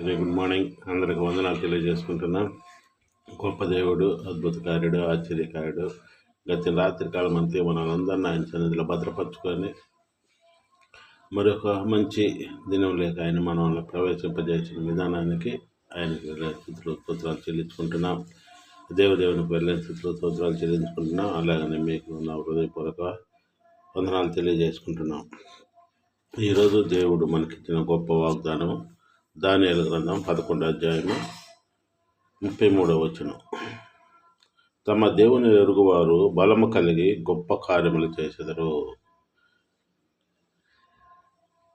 Very good morning. అందరికి వందనాలు తెలియజేసుకుంటున్నాం. గొప్ప దేవుడు అద్భుతకారుడు ఆశ్చర్యకారుడు. గత రాత్రి కాలం అంతే మనందరినీ ఆయన సన్నిధిలో భద్రపరచుకొని మరొక మంచి దినం లేక ఆయన మనల్ని ప్రవేశింపజేసిన విధానానికి ఆయనకి వెళ్ళే స్థితిలో స్తోత్రాలు చెల్లించుకుంటున్నాం. దేవదేవునికి వెళ్ళే స్థితిలో స్తోత్రాలు చెల్లించుకుంటున్నాం. అలాగనే మీకు నా హృదయపూర్వక వందనాలు తెలియజేసుకుంటున్నాం. ఈరోజు దేవుడు మనకిచ్చిన గొప్ప వాగ్దానం దానియలు గ్రంథం పదకొండు అధ్యాయము ముప్పై మూడవ వచనం. తమ దేవుని ఎరుగువారు బలము కలిగి గొప్ప కార్యములు చేసెదరు.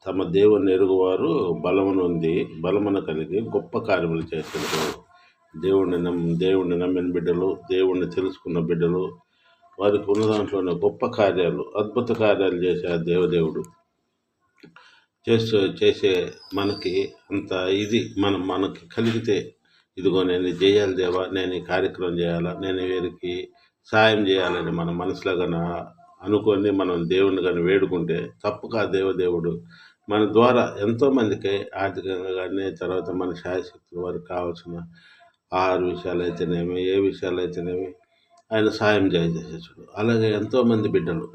తమ దేవుని ఎరుగువారు బలమునుంది నుండి బలమును కలిగి గొప్ప కార్యములు చేసెదరు. దేవుణ్ణి నమ్ దేవుణ్ణి నమ్మిన బిడ్డలు దేవుణ్ణి తెలుసుకున్న బిడ్డలు వారికి ఉన్న దాంట్లోనే గొప్ప కార్యాలు అద్భుత కార్యాలు చేసే ఆ దేవదేవుడు. చేస్తూ చేసే మనకి అంత ఇది మనం మనకి కలిగితే ఇదిగో నేను చేయాలి దేవా నేను ఈ కార్యక్రమం చేయాలా నేను వీరికి సాయం చేయాలని మన మనసులో కన అనుకొని మనం దేవుని కానీ వేడుకుంటే తప్పక దేవదేవుడు. మన ద్వారా ఎంతోమందికి ఆర్థికంగా కానీ తర్వాత మన శాయశక్తుల వారికి కావాల్సిన ఆహార విషయాలు అయితేనేమి ఏ విషయాలు అయితేనేమి ఆయన సాయం చేసేసాడు. అలాగే ఎంతోమంది బిడ్డలు.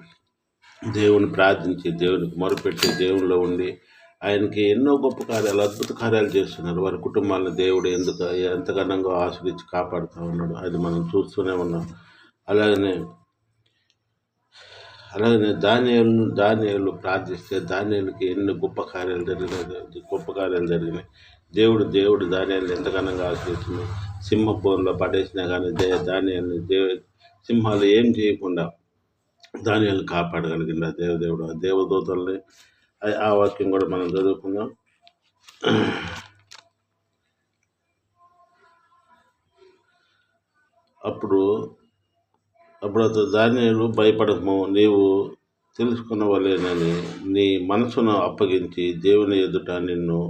దేవుని ప్రార్థించి దేవునికి మొరపెట్టి దేవునిలో ఉండి ఆయనకి ఎన్నో గొప్ప కార్యాలు అద్భుత కార్యాలు చేస్తున్నారు. వారి కుటుంబాలను దేవుడు ఎందుకు ఎంతగానో ఆశ్రయించి కాపాడుతూ ఉన్నాడు అది మనం చూస్తూనే ఉన్నాం. అలాగనే అలాగనే ధాన్యాలను ధాన్యాలు ప్రార్థిస్తే ధాన్యాలకి ఎన్ని గొప్ప కార్యాలు జరిగినాయి గొప్ప కార్యాలు జరిగినాయి. దేవుడు దేవుడు ధాన్యాలను ఎంతగానో ఆశ్రయిస్తుంది సింహ బోన్లో పడేసినా కానీ దే ధాన్యాన్ని దేవ సింహాలు ఏం చేయకుండా ధాన్యాలను కాపాడగలిగింది ఆ దేవదేవుడు ఆ దేవదూతల్ని ఆ- వాక్యం కూడా మనం చదువుకుందాం. అప్పుడు అప్పుడు అతను ధాన్యాలు భయపడము నీవు తెలుసుకున్న వలేనని నీ మనసును అప్పగించి దేవుని ఎదుట నిన్ను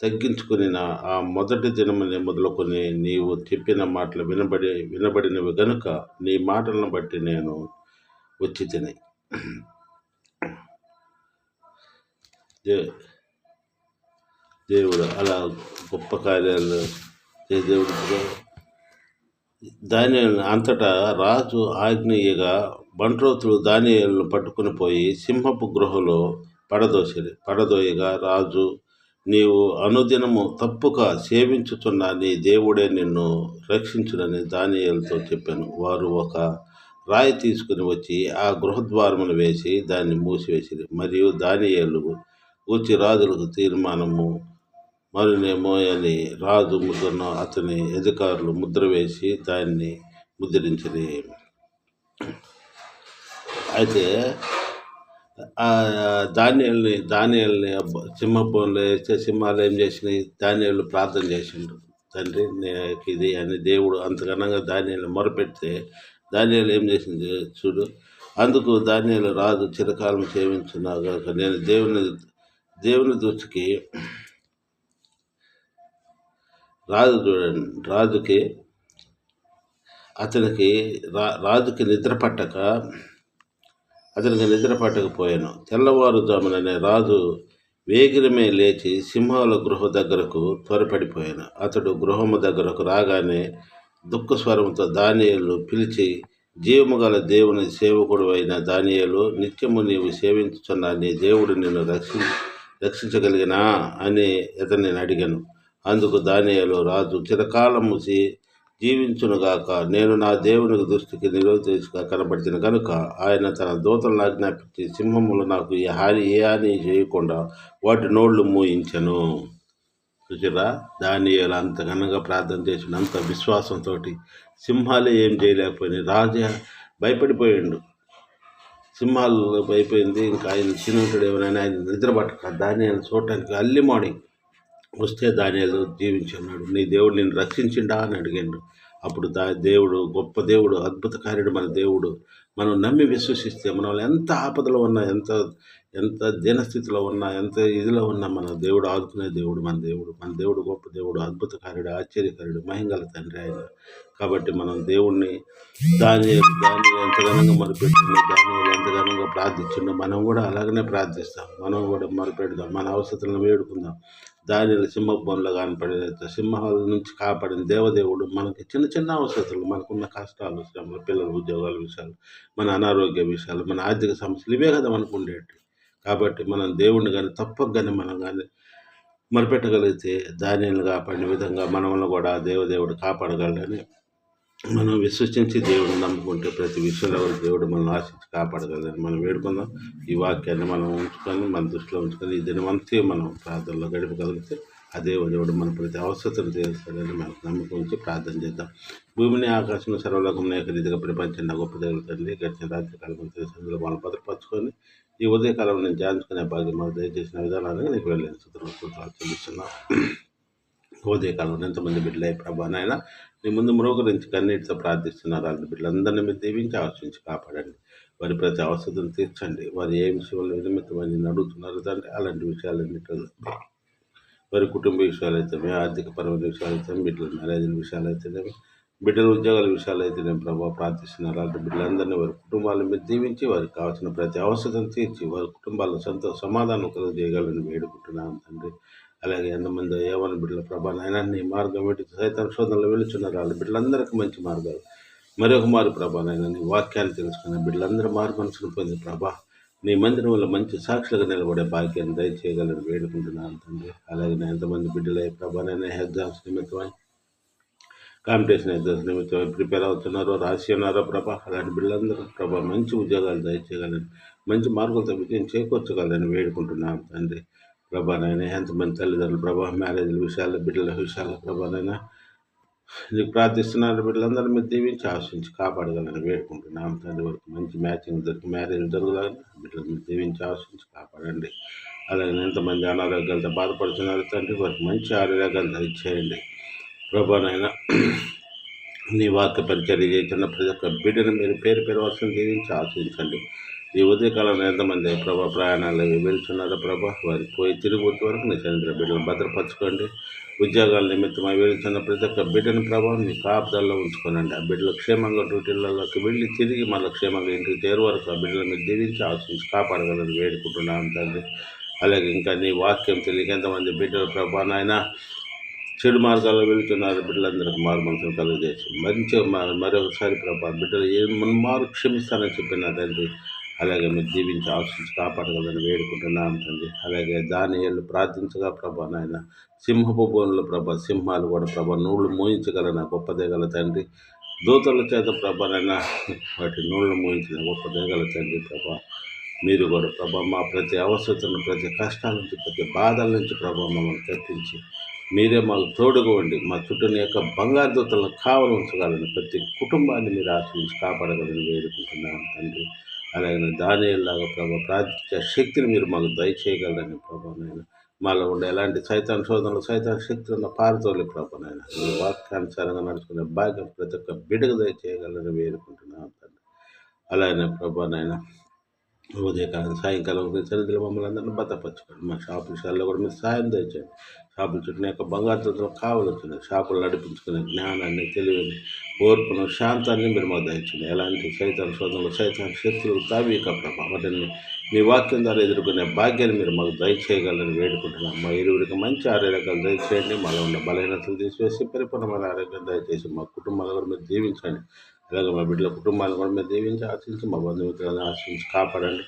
తగ్గించుకుని ఆ మొదటి దినముని మొదలుకొని నీవు చెప్పిన మాటలు వినబడి వినబడినవి గనుక నీ మాటలను బట్టి నేను వచ్చి తిని దే దేవుడు అలా గొప్ప కార్యాలు దేవుడు దాని అంతటా రాజు ఆగ్నేయగా బంట్రోతులు దానియాలను పట్టుకుని పోయి సింహపు గృహలో పడదోసిరి పడదోయగా రాజు నీవు అనుదినము తప్పుక సేవించుచున్న నీ దేవుడే నిన్ను రక్షించునని దానియాలతో చెప్పాను. వారు ఒక రాయి తీసుకుని వచ్చి ఆ గృహద్వారమును వేసి దాన్ని మూసివేసి మరియు దానియేలు గూర్చి రాజులకు తీర్మానము. మరినేమో అని రాజు ముద్రను అతని అధికారులు ముద్ర వేసి దాన్ని ముద్రించింది అయితే ఆ ధాన్యాల్ని ధాన్యాల్ని సింహపోన్లో వేస్తే సింహాలు ఏం చేసినాయి? ధాన్యాలు ప్రార్థన చేసిండు. తండ్రి ఇది అని దేవుడు అంతకనంగా ధాన్యాలను మొరపెడితే ధాన్యాలు ఏం చేసింది? చూడు. అందుకు ధాన్యాలు రాజు చిరకాలం సేవించున్నా కనుక నేను దేవుని దేవుని దృష్టికి రాజు చూడండి. రాజుకి అతనికి రా రాజుకి నిద్ర పట్టక అతనికి నిద్ర పట్టకపోయాను. తెల్లవారుజాముననే రాజు వేగిరమే లేచి సింహాల గృహ దగ్గరకు త్వరపడిపోయాను. అతడు గృహము దగ్గరకు రాగానే దుఃఖ స్వరంతో పిలిచి జీవము గల దేవుని సేవకుడు అయిన దానియలు నిత్యము నీవు సేవించుతున్న నీ దేవుడు నిన్ను రక్షి రక్షించగలిగినా? అని ఇతన్ని అడిగాను. అందుకు దానియలు రాజు చిరకాలము జీ- జీవించునుగాక నేను నా దేవునికి దృష్టికి నిరోధించగా కనబడిన కనుక ఆయన తన దూతలను ఆజ్ఞాపించి సింహములు నాకు ఈ హాని ఏ హాని చేయకుండా వాటి నోళ్ళు మూయించను. చూసిరా దానియేలు అంత ఘనంగా ప్రార్థన చేసిన అంత విశ్వాసంతో సింహాలే ఏం చేయలేకపోయినాయి. రాజా భయపడిపోయిండు. సింహాలు అయిపోయింది ఇంకా ఆయన తినుంటాడు ఏమైనా ఆయన నిద్ర పట్టక. దానియాలు చూడటానికి అల్లి మార్నింగ్ వస్తే దానియాలు జీవించి నీ దేవుడు నిన్ను రక్షించిండా అని అడిగాడు. అప్పుడు దా దేవుడు గొప్ప దేవుడు అద్భుతకార్యుడు మన దేవుడు. మనం నమ్మి విశ్వసిస్తే మనం ఎంత ఆపదలో ఉన్నా ఎంత ఎంత దీనస్థితిలో ఉన్నా ఎంత ఇదిలో ఉన్నా మన దేవుడు ఆదుకునే దేవుడు మన దేవుడు మన దేవుడు గొప్ప దేవుడు అద్భుతకారుడు ఆశ్చర్యకారుడు మహింగల తండ్రి ఆయన. కాబట్టి మనం దేవుణ్ణి దాని దాన్ని ఎంత ఘనంగా మొరుపెట్టిండు దాన్ని ఎంత ఘనంగా ప్రార్థించిండు. మనం కూడా అలాగనే ప్రార్థిస్తాం. మనం కూడా మొరుపెడదాం. మన అవసరాలను వేడుకుందాం. దానిని సింహభవన్లో కనపడిన సింహాల నుంచి కాపాడిన దేవదేవుడు మనకి చిన్న చిన్న అవసరాలు మనకున్న కష్టాలు శ్రమలు పిల్లల ఉద్యోగాల విషయాలు మన అనారోగ్య విషయాలు మన ఆర్థిక సమస్యలు ఇవే కదా మనకు ఉండేవి కాబట్టి మనం దేవుణ్ణి కానీ తప్పక కానీ మనం కానీ మరిపెట్టగలిగితే ధాన్యాలు కాపాడిన విధంగా మనల్ని కూడా దేవదేవుడు కాపాడగలని మనం విశ్వసించి దేవుడిని నమ్ముకుంటే ప్రతి విషయంలో దేవుడు మనల్ని ఆశించి కాపాడగలని మనం వేడుకుందాం. ఈ వాక్యాన్ని మనం ఉంచుకొని మన దృష్టిలో ఉంచుకొని ఈ దినమంతా మనం ప్రార్థనలో గడపగలిగితే ఆ దేవుడు మన ప్రతి అవసరతను తీరుస్తాడని మనకు నమ్మకం ఉంచి ప్రార్థన చేద్దాం. భూమిని ఆకాశం సర్వలోకం రీతిగా ప్రపంచంలో గొప్ప దేవుడు తండ్రి గడిచిన రాత్రి కాలం తెలిసిన మనం భద్రపరచుకొని ఈ ఉదయకాలం నేను ధ్యానించుకునే భాగ్యం మాకు దయచేసిన విధానాన్ని నీకు వెళ్ళిన సూత్రాలు సూత్రాలు చెల్లిస్తున్నాను ఉదయకాలం ఎంతమంది బిడ్డలే ప్రభా నాయన? నీ ముందు మరొకరించి కన్నీటితో ప్రార్థిస్తున్నారు అలాంటి బిడ్డలందరినీ మీరు దీవించి ఆలోచించి కాపాడండి. వారి ప్రతి అవసరం తీర్చండి. వారు ఏ విషయంలో నిమిత్తమని అడుగుతున్నారు అంటే అలాంటి విషయాలన్నింటిలో. వారి కుటుంబ విషయాలు ఆర్థిక పరమైన విషయాలు అయితే బిడ్డల మ్యారేజ్ విషయాలు అయితేనేమి బిడ్డల ఉద్యోగాల విషయాలు అయితే నేను ప్రభావ ప్రార్థిస్తున్నారు అలాంటి బిడ్డలందరినీ వారి కుటుంబాలను మీద దీవించి వారికి కావాల్సిన ప్రతి అవసరం తీర్చి వారి కుటుంబాల్లో సంతోష సమాధానం కలుగు చేయగలని వేడుకుంటున్నాను తండ్రి. అలాగే ఎంతమంది ఏమని బిడ్డల ప్రభా నాయన నీ మార్గం ఏంటి సైతం శోధనలు వెళుతున్నారు వాళ్ళ బిడ్డలందరికీ మంచి మార్గాలు. మరొక మారు ప్రభా నాయన నీ వాక్యాన్ని తెలుసుకున్న బిడ్డలందరూ మార్గం పొంది ప్రభా నీ మందిరం వల్ల మంచి సాక్షులుగా నిలబడే భాగ్యాన్ని దయచేయగలని వేడుకుంటున్నాను తండ్రి. అలాగే ఎంతమంది బిడ్డలే ప్రభా నైనా ఎగ్జామ్స్ నిమిత్తమై కాంపిటీషన్ ఎగ్జామ్స్ నిమిత్తం ప్రిపేర్ అవుతున్నారో రాసి ప్రభా అలాంటి బిడ్డలందరూ ప్రభా మంచి ఉద్యోగాలు దయచేయగలని మంచి మార్కులతో విజయం చేకూర్చగలని వేడుకుంటున్నాను తండ్రి. ప్రభానైనా ఎంతమంది తల్లిదండ్రులు ప్రభా మ్యారేజ్ల విషయాలు బిడ్డల విషయాలు ప్రభానైనా నీకు ప్రార్థిస్తున్నారు బిడ్డలందరూ మీరు దీవించి ఆశించి కాపాడగలని వేడుకుంటున్నాం తండ్రి. వరకు మంచి మ్యాచింగ్ దొరికి మ్యారేజ్ జరుగుదని బిడ్డలు మీరు దీవించి ఆశించి కాపాడండి. అలాగే ఎంతమంది అనారోగ్యాలతో బాధపడుతున్నారు తండ్రి వారికి మంచి ఆరోగ్యాలు ఇచ్చేయండి ప్రభానైనా నీ వాక్య పరిచర్య చేస్తున్న ప్రతి ఒక్క బిడ్డను మీరు పేరు పేరు వర్షం దీవించి ఆశించండి ఈ ఉదయకాలంలో ఎంతమంది ప్రభా ప్రయాణాలు వెళ్తున్నారో ప్రభా వారి పోయి తిరిగి వచ్చే వరకు నీ చంద్ర బిడ్డలను భద్రపరచుకోండి. ఉద్యోగాల నిమిత్తమై వెళ్తున్న ప్రతి ఒక్క బిడ్డని ప్రభావం మీ కాపుదల్లో ఉంచుకోనండి. ఆ బిడ్డలు క్షేమంగా డ్యూటీలలోకి వెళ్ళి తిరిగి మళ్ళీ క్షేమంగా ఇంటికి చేరు వరకు ఆ బిడ్డలు మీరు దీవించి ఆశించి కాపాడగలని వేడుకుంటున్నాను తండ్రి. అలాగే ఇంకా నీ వాక్యం తెలియక ఎంతమంది బిడ్డలు ప్రభా నాయన చెడు మార్గాల్లో వెళుతున్నారు బిడ్డలందరికీ మారు మనసును కలుగజేసి. మంచిగా మరొకసారి ప్రభా బిడ్డలు ఏ మారు క్షమిస్తానని చెప్పిన తండ్రి అలాగే మీరు జీవించి ఆశించి కాపాడగలని వేడుకుంటున్నాను తండ్రి. అలాగే దాని ఏళ్ళు ప్రార్థించగా ప్రభా నాయన సింహపు బోనుల ప్రభ సింహాలు కూడా ప్రభ నూళ్ళు మోయించగలన గొప్ప దేగల తండ్రి. దూతల చేత ప్రభనైనా వాటి నూళ్ళు మోయించిన గొప్ప దేగల తండ్రి ప్రభ. మీరు కూడా ప్రభా మా ప్రతి అవసరతను ప్రతి కష్టాల నుంచి ప్రతి బాధల నుంచి ప్రభ మమ్మల్ని తప్పించి మీరే మాకు తోడుగా ఉండి మా చుట్టూని యొక్క బంగారు దూతలను కావలు ఉంచగలని ప్రతి కుటుంబాన్ని మీరు ఆశ్రయించి కాపాడగలని వేడుకుంటున్నాను తండ్రి. అలాగే దానిలాగా ప్రభావ ప్రార్థించే శక్తిని మీరు మాకు దయచేయగలరని ప్రభా నేను మాలో ఉండే ఎలాంటి సైతాన్ శోధనలు సైతాన్ శక్తి పారుతోలే ప్రభా నేను మీ వాక్యానుసారంగా నడుచుకునే భాగ్యం ప్రతి ఒక్క బిడ్డకు దయచేయగలని వేడుకుంటున్నాను తండ్రి. అలాగే ప్రభా నాయన ఉదయకాలం సాయంకాలం మీ సన్నిధిలో మమ్మల్ని అందరినీ భద్రపరచుకోండి. మా షాపు విషయాల్లో కూడా మీరు సాయం దయచేయండి. షాపుల చుట్టూ యొక్క బంగారు కావలసిన షాపులు నడిపించుకునే జ్ఞానాన్ని తెలివిని ఓర్పును శాంతాన్ని మీరు మాకు దయచండి ఎలాంటి సైతాన్ శోధనలు సైతాన్ శక్తులు తావీక కప్పటిని మీ వాక్యం ద్వారా ఎదుర్కొనే భాగ్యాన్ని మీరు మాకు దయచేయగలని వేడుకుంటున్నాం. మా ఇరువురికి మంచి ఆరోగ్యాలు దయచేయండి. మాలో ఉన్న బలహీనతలు తీసివేసి పరిపూర్ణమైన ఆరోగ్యం దయచేసి మా కుటుంబాలు కూడా మీరు దీవించండి. అలాగే మా బిడ్డల కుటుంబాలను కూడా మీరు దీవించి ఆశించి మా బంధుమిత్రులను ఆశించి కాపాడండి.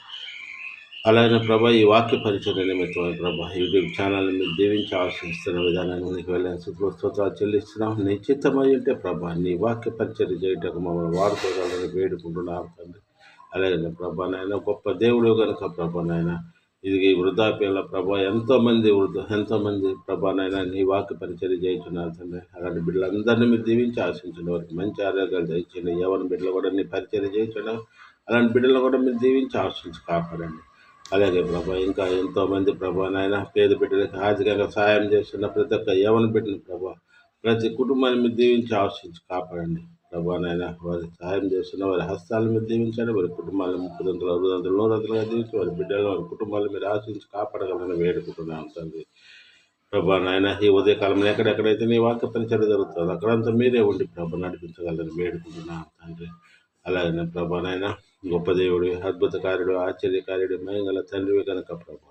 అలాగే ప్రభా ఈ వాక్య పరిచయం నిమిత్తమైన ప్రభా. యూట్యూబ్ ఛానల్ని మీరు దీవించి ఆశిస్తున్న విధానాన్ని నీకు వెళ్ళిన స్తోత్రాలు చెల్లిస్తున్నాం. నీ చిత్తమై ఉంటే ప్రభా నీ వాక్య పరిచయం చేయటకు మమ్మల్ని వాడుకోగలని వేడుకుంటున్నాం తండ్రి. అలాగే ప్రభా నాయన గొప్ప దేవుడు కనుక ప్రభా నాయన. ఇది వృద్ధాప్యంలో ప్రభా ఎంతోమంది వృద్ధ ఎంతోమంది ప్రభానైనా నీ వాక్య పరిచయం చేయించున్నారు తండ్రి. అలాంటి బిడ్డలందరినీ మీరు దీవించి ఆశించిన వారికి మంచి ఆరోగ్యాలు దయచేయండి. ఎవరి బిడ్డలు కూడా నీ పరిచయం చేయించడం అలాంటి బిడ్డలు కూడా మీరు దీవించి ఆశించి కాపాడండి. అలాగే ప్రభా ఇంకా ఎంతోమంది ప్రభా నాయన పేద బిడ్డలకు ఆర్థికంగా సహాయం చేస్తున్న ప్రతి ఒక్క యవన బిడ్డను ప్రభా ప్రతి కుటుంబాన్ని మీరు దీవించి ఆశించి కాపాడండి. ప్రభా నాయన వారి సహాయం చేస్తున్న వారి హస్తాల మీద దీవించండి వారి కుటుంబాలను ముప్పదంతులు నూరు వందలుగా దీవించి వారి బిడ్డలు వారి కుటుంబాలను మీరు ఆశించి కాపాడగలని వేడుకుంటున్నాం తండ్రి. ప్రభా నాయన ఈ ఉదయకాలంలో ఎక్కడెక్కడైతే నీ వాక్య పరిచయం జరుగుతుందో అక్కడంతా మీరే ఉండి ప్రభ నడిపించగలని వేడుకుంటున్నాం తండ్రి. అలాగే ప్రభా నాయన గొప్ప దేవుడు అద్భుత కార్యుడు ఆశ్చర్యకార్యుడు మయంగల తండ్రివి కనుక ప్రభు.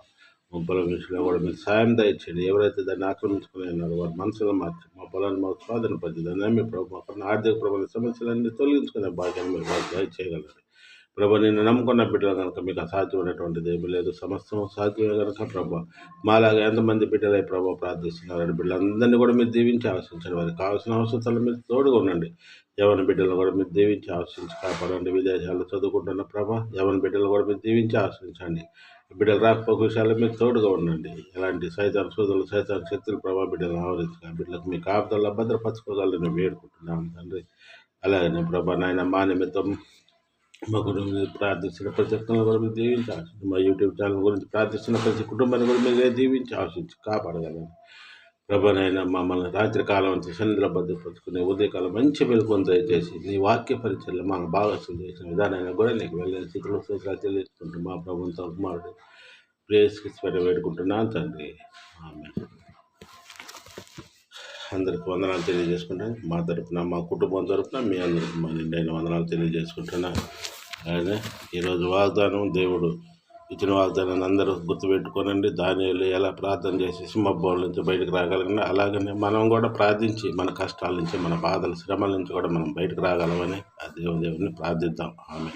మా పొలం విషయంలో కూడా మీరు సాయం దయచేయండి. ఎవరైతే దాన్ని ఆక్రమించుకుని ఉన్నారో వారి మనసులో మార్చి మా పొలాన్ని మాకు స్వాధీన పరిచిందని మీ ప్రభు మాకున్న ఆర్థిక ప్రభుత్వ సమస్యలన్నీ తొలగించుకునే భాగ్యాన్ని మీరు దయచేయగలరు. ప్రభు నిన్ను నమ్ముకున్న బిడ్డలు కనుక మీకు అసాధ్యమైనటువంటిది ఏమీ లేదు. సమస్తము సాధ్యమే కనుక ప్రభు. మాలాగా ఎంతమంది బిడ్డలై ప్రభు ప్రార్థిస్తున్నారు బిడ్డలందరినీ కూడా మీరు దీవించి ఆశించండి. వారికి కావాల్సిన అవసరాలు మీరు తోడుగా ఉండండి. యవన బిడ్డలను కూడా మీరు దీవించి ఆశించి కాపాడండి. విదేశాల్లో చదువుకుంటున్న ప్రభ యవన బిడ్డలు కూడా మీరు దీవించి ఆశించండి. బిడ్డలు రాకపోక విషయాల్లో మీరు తోడుగా ఉండండి. ఎలాంటి సైతాన్ సోదరులు సైతాన్ శక్తులు ప్రభా బిడ్డలను ఆవరించగా బిడ్డలకు మీ కాపుదల్లో భద్రపరచుకోగలని వేడుకుంటున్నాను తండ్రి. అలాగనే ప్రభా నాయన మా నిమిత్తం మా కుటుంబం మీరు ప్రార్థిస్తున్న ప్రతి ఒక్కరిని కూడా మీరు దీవించి మా యూట్యూబ్ ఛానల్ గురించి ప్రార్థిస్తున్న ప్రతి కుటుంబాన్ని కూడా మీరే దీవించి ఆశించి కాపాడగలను ప్రభనైనా మమ్మల్ని రాత్రి కాలం అంతా సన్నిధిలో భద్రపరుచుకునే ఉదయకాలం మంచి మెలుకొని దయచేసి నీ వాక్య పరిచయలు మాకు భాగస్వం చేసిన విధానాన్ని కూడా నీకు వెళ్ళిన స్థితిలో సూచనలు తెలియజేసుకుంటూ మా ప్రభుత్వం కుమారుడు ప్రేయస్కి వేడుకుంటున్నాను తండ్రి. ఆమె అందరికి వందనాలు తెలియజేసుకుంటాను మా తరపున మా కుటుంబం తరపున మీ అందరికి మా నిండైన వందనాలు తెలియజేసుకుంటున్నాను. అలాగే ఈరోజు వాగ్దానం దేవుడు ఇచ్చిన వాగ్దానాన్ని అందరూ గుర్తుపెట్టుకోనండి. దాని ఎలా ప్రార్థన చేసి సింహభవన్ నుంచి బయటకు రాగలగండి. అలాగనే మనం కూడా ప్రార్థించి మన కష్టాల నుంచి మన బాధల శ్రమల నుంచి కూడా మనం బయటకు రాగలమని ఆ దేవుని దేవుని ప్రార్థిద్దాం. ఆమె